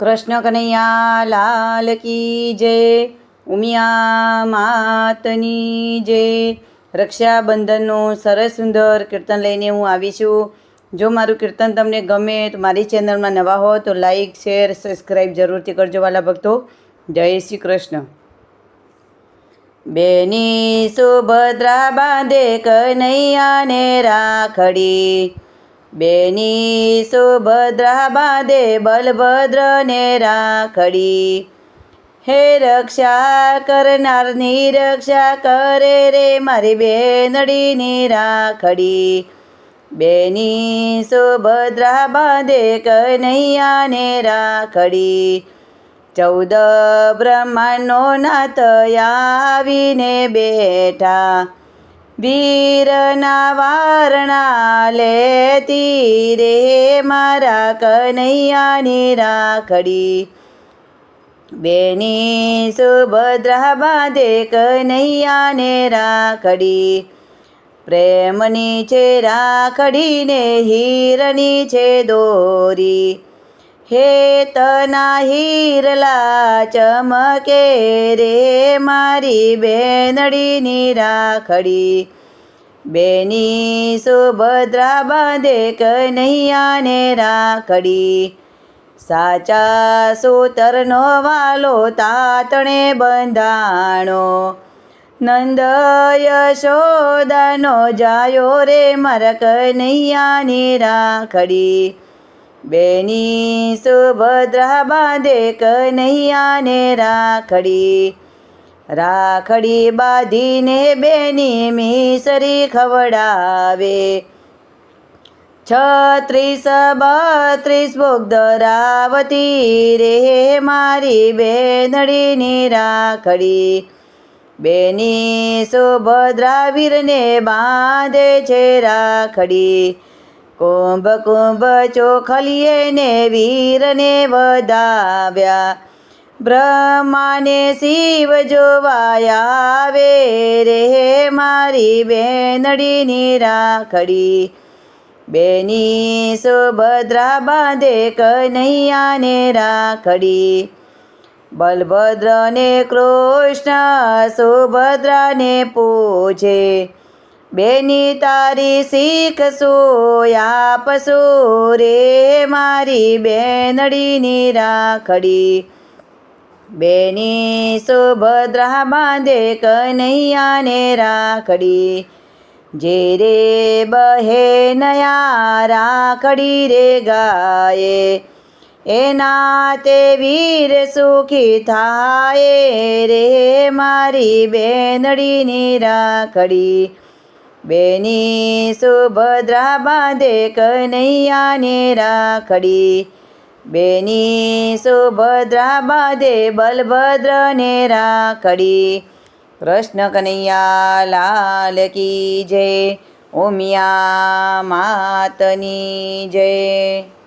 કૃષ્ણ કનૈયા લાલ કી જય, ઉમિયા માતની જય. રક્ષાબંધનનું સરસ સુંદર કીર્તન લઈને હું આવી છું. જો મારું કીર્તન તમને ગમે તો મારી ચેનલમાં નવા હો તો લાઈક, શેર સબસ્ક્રાઈબ જરૂરથી કરજો વાલા ભક્તો. જય શ્રી કૃષ્ણ. બેની સુભદ્રા બાંધે કનૈયાને રાખડી. બેની સુભદ્રા બાંધે બલભદ્રને રાખડી. હે રક્ષા કરનારની રક્ષા કરે રે મારી બેનડીની રાખડી. બેની સુભદ્રા બાંધે કનૈયાને રાખડી. ચૌદ બ્રહ્માંડનો નાથ આવીને બેઠા. વીરના વારણા લેતી રે મારા કનૈયાની રાખડી. બેની સુભદ્રા બાંધે કનૈયાને રાખડી. પ્રેમની છે રાખડીને હીરની છે દોરી. હે તના હીરલા ચમકે રે મારી બેનડીની રાખડી. બેની સુભદ્રા બાંધે કનૈયાને રાખડી. સાચા સૂતરનો વાલો તાતણે બંધાણો. નંદ યશોદાનો જાયો રે મારા કનૈયાની રાખડી. બેની સુભદ્રા બાંધે કનૈયાને રાખડી. રાખડી બાંધીને બેની મિસરી ખવડાવે. છત્રીસ બત્રીસ ભોગ દરાવતી રે મારી બેનડીની રાખડી. બેની સુભદ્રા વીરને બાંધે છે રાખડી. કુંભ કુંભ ચોખલીએ ને વીરને વધાવ્યા. બ્રહ્માને શિવ જોવાયા આવે રે મારી બેનડીની રાખડી. બેની સુભદ્રા બાંધે કનૈયાને રાખડી. બલભદ્રને કૃષ્ણ સુભદ્રાને પૂછે બેની તારી શીખ આપશો રે મારી બેનડીની રાખડી. બેની સુભદ્રા બાંધે કનૈયાને રાખડી. જે રે બહે નયા રાખડી રે ગાયે, એના તે વીર સુખી થાય રે મારી બેનડીની રાખડી. બેની સુભદ્રા બાંધે કનૈયાને રાખડી. બેની સુભદ્રા બાંધે બલભદ્રને રાખડી. કૃષ્ણ કનૈયા લાલ કી જય, ઉમિયા માતની જય.